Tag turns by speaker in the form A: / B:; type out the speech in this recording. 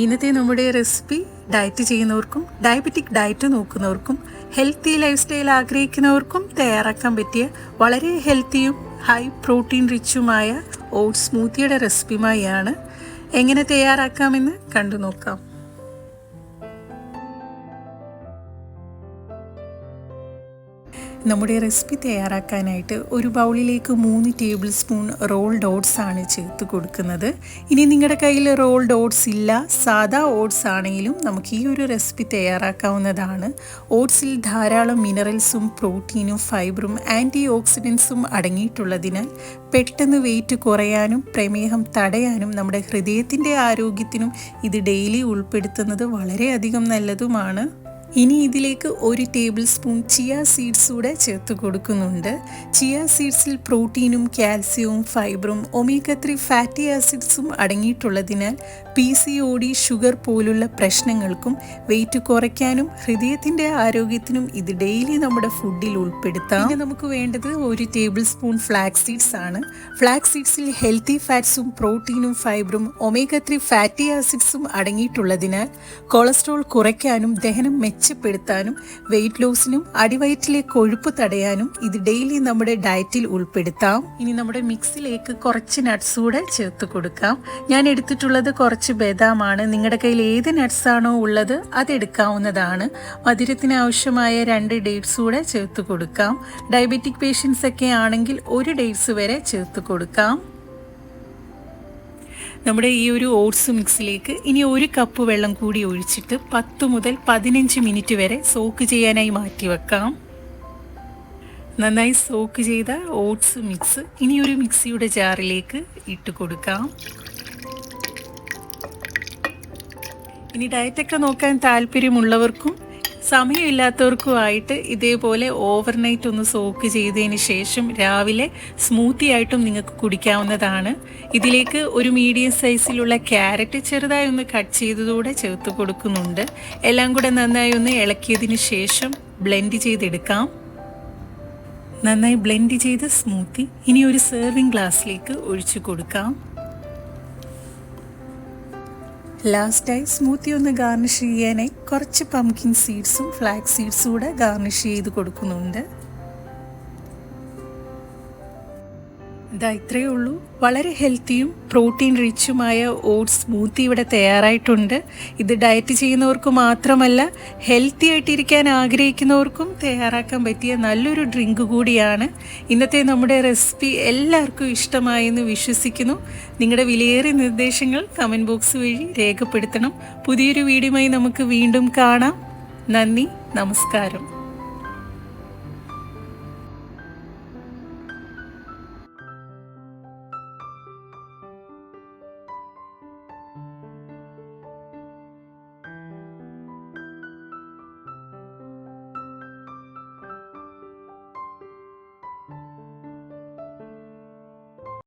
A: ഇന്നത്തെ നമ്മുടെ recipe diet ചെയ്യുന്നവർക്കും ഡയബറ്റിക് ഡയറ്റ് നോക്കുന്നവർക്കും ഹെൽത്തി ലൈഫ് സ്റ്റൈൽ ആഗ്രഹിക്കുന്നവർക്കും തയ്യാറാക്കാൻ പറ്റിയ വളരെ ഹെൽത്തിയും ഹൈ പ്രോട്ടീൻ റിച്ചുമായ ഓട്സ് സ്മൂത്തിയുടെ റെസിപ്പിയുമായാണ് എങ്ങനെ തയ്യാറാക്കാമെന്ന് കണ്ടു നോക്കാം നമ്മുടെ റെസിപ്പി തയ്യാറാക്കാനായിട്ട് ഒരു ബൗളിലേക്ക് മൂന്ന് ടേബിൾ സ്പൂൺ റോൾ ഡോട്ട്സ് ആണ് ചേർത്ത് കൊടുക്കുന്നത്. ഇനി നിങ്ങളുടെ കയ്യിൽ റോൾ ഡോട്ട്സ് ഇല്ല സാധാ ഓട്സ് ആണെങ്കിലും നമുക്ക് ഈ ഒരു റെസിപ്പി തയ്യാറാക്കാവുന്നതാണ്. ഓട്സിൽ ധാരാളം മിനറൽസും പ്രോട്ടീനും ഫൈബറും ആന്റി ഓക്സിഡൻസും അടങ്ങിയിട്ടുള്ളതിനാൽ പെട്ടെന്ന് വെയിറ്റ് കുറയാനും പ്രമേഹം തടയാനും നമ്മുടെ ഹൃദയത്തിന്റെ ആരോഗ്യത്തിനും ഇത് ഡെയിലി ഉൾപ്പെടുത്തുന്നത് വളരെയധികം നല്ലതുമാണ്. ഇനി ഇതിലേക്ക് ഒരു ടേബിൾ സ്പൂൺ ചിയ സീഡ്സ് കൂടെ ചേർത്ത് കൊടുക്കുന്നുണ്ട്. ചിയ സീഡ്സിൽ പ്രോട്ടീനും കാൽസ്യവും ഫൈബറും ഒമേഗ ത്രീ ഫാറ്റി ആസിഡ്സും അടങ്ങിയിട്ടുള്ളതിനാൽ P C O D sugar പോലുള്ള പ്രശ്നങ്ങൾക്കും വെയിറ്റ് കുറയ്ക്കാനും ഹൃദയത്തിന്റെ ആരോഗ്യത്തിനും ഇത് ഡെയിലി നമ്മുടെ ഫുഡിൽ ഉൾപ്പെടുത്താം. പിന്നെ നമുക്ക് വേണ്ടത് ഒരു ടേബിൾ സ്പൂൺ ഫ്ലാക്സ് സീഡ്സ് ആണ്. ഫ്ലാക്സ് സീഡ്സിൽ ഹെൽത്തി ഫാറ്റ്സും പ്രോട്ടീനും ഫൈബറും ഒമേഗ ത്രീ ഫാറ്റി ആസിഡ്സും അടങ്ങിയിട്ടുള്ളതിനാൽ കൊളസ്ട്രോൾ കുറയ്ക്കാനും ദഹനം മെച്ചപ്പെടുത്താനും വെയിറ്റ് ലോസിനും അടിവയറ്റിലെ കൊഴുപ്പ് തടയാനും ഇത് ഡെയിലി നമ്മുടെ ഡയറ്റിൽ ഉൾപ്പെടുത്താം. ഇനി നമ്മുടെ മിക്സിലേക്ക് കുറച്ച് നട്ട്സ് കൂടെ ചേർത്ത് കൊടുക്കാം. ഞാൻ എടുത്തിട്ടുള്ളത് കുറച്ച് ബദാമാണ്. നിങ്ങളുടെ കയ്യിൽ ഏത് നട്ട്സ് ആണോ ഉള്ളത് അതെടുക്കാവുന്നതാണ്. മധുരത്തിന് ആവശ്യമായ രണ്ട് ഡേറ്റ്സ് കൂടെ ചേർത്ത് കൊടുക്കാം. ഡയബറ്റിക് പേഷ്യൻസ് ഒക്കെ ആണെങ്കിൽ ഒരു ഡേറ്റ്സ് വരെ ചേർത്ത് കൊടുക്കാം. നമ്മുടെ ഈ ഒരു ഓട്സ് മിക്സിലേക്ക് ഇനി ഒരു കപ്പ് വെള്ളം കൂടി ഒഴിച്ചിട്ട് പത്ത് മുതൽ പതിനഞ്ച് മിനിറ്റ് വരെ സോക്ക് ചെയ്യാനായി മാറ്റി വെക്കാം നന്നായി സോക്ക് ചെയ്ത ഓട്സ് മിക്സ് ഇനി ഒരു മിക്സിയുടെ ജാറിലേക്ക് ഇട്ട് കൊടുക്കാം. ഇനി ഡയറ്റൊക്കെ നോക്കാൻ താല്പര്യമുള്ളവർക്കും സമയമില്ലാത്തവർക്കുമായിട്ട് ഇതേപോലെ ഓവർനൈറ്റ് ഒന്ന് സോക്ക് ചെയ്തതിന് ശേഷം രാവിലെ സ്മൂത്തി ആയിട്ടും നിങ്ങൾക്ക് കുടിക്കാവുന്നതാണ്. ഇതിലേക്ക് ഒരു മീഡിയം സൈസിലുള്ള ക്യാരറ്റ് ചെറുതായി ഒന്ന് കട്ട് ചെയ്തതോടെ ചേർത്ത് കൊടുക്കുന്നുണ്ട്. എല്ലാം കൂടെ നന്നായി ഒന്ന് ഇളക്കിയതിന് ശേഷം ബ്ലെൻഡ് ചെയ്തെടുക്കാം. നന്നായി ബ്ലെൻഡ് ചെയ്ത സ്മൂത്തി ഇനി ഒരു സെർവിങ് ഗ്ലാസ്സിലേക്ക് ഒഴിച്ചു കൊടുക്കാം. ലാസ്റ്റായി സ്മൂത്തി ഒന്ന് ഗാർണിഷ് ചെയ്യാനായി കുറച്ച് പംകിൻ സീഡ്സും ഫ്ലാക്സ് സീഡ്സും കൂടെ ഗാർണിഷ് ചെയ്ത് കൊടുക്കുന്നുണ്ട്. ഇതാ ഇത്രയേ ഉള്ളൂ. വളരെ ഹെൽത്തിയും പ്രോട്ടീൻ റിച്ചുമായ ഓട്സ് സ്മൂത്തി ഇവിടെ തയ്യാറായിട്ടുണ്ട്. ഇത് ഡയറ്റ് ചെയ്യുന്നവർക്ക് മാത്രമല്ല ഹെൽത്തി ആയിട്ടിരിക്കാൻ ആഗ്രഹിക്കുന്നവർക്കും തയ്യാറാക്കാൻ പറ്റിയ നല്ലൊരു ഡ്രിങ്ക് കൂടിയാണ്. ഇന്നത്തെ നമ്മുടെ റെസിപ്പി എല്ലാവർക്കും ഇഷ്ടമായെന്ന് വിശ്വസിക്കുന്നു. നിങ്ങളുടെ വിലയേറിയ നിർദ്ദേശങ്ങൾ കമന്റ് ബോക്സ് വഴി രേഖപ്പെടുത്തണം. പുതിയൊരു വീഡിയോയുമായി നമുക്ക് വീണ്ടും കാണാം. നന്ദി നമസ്കാരം.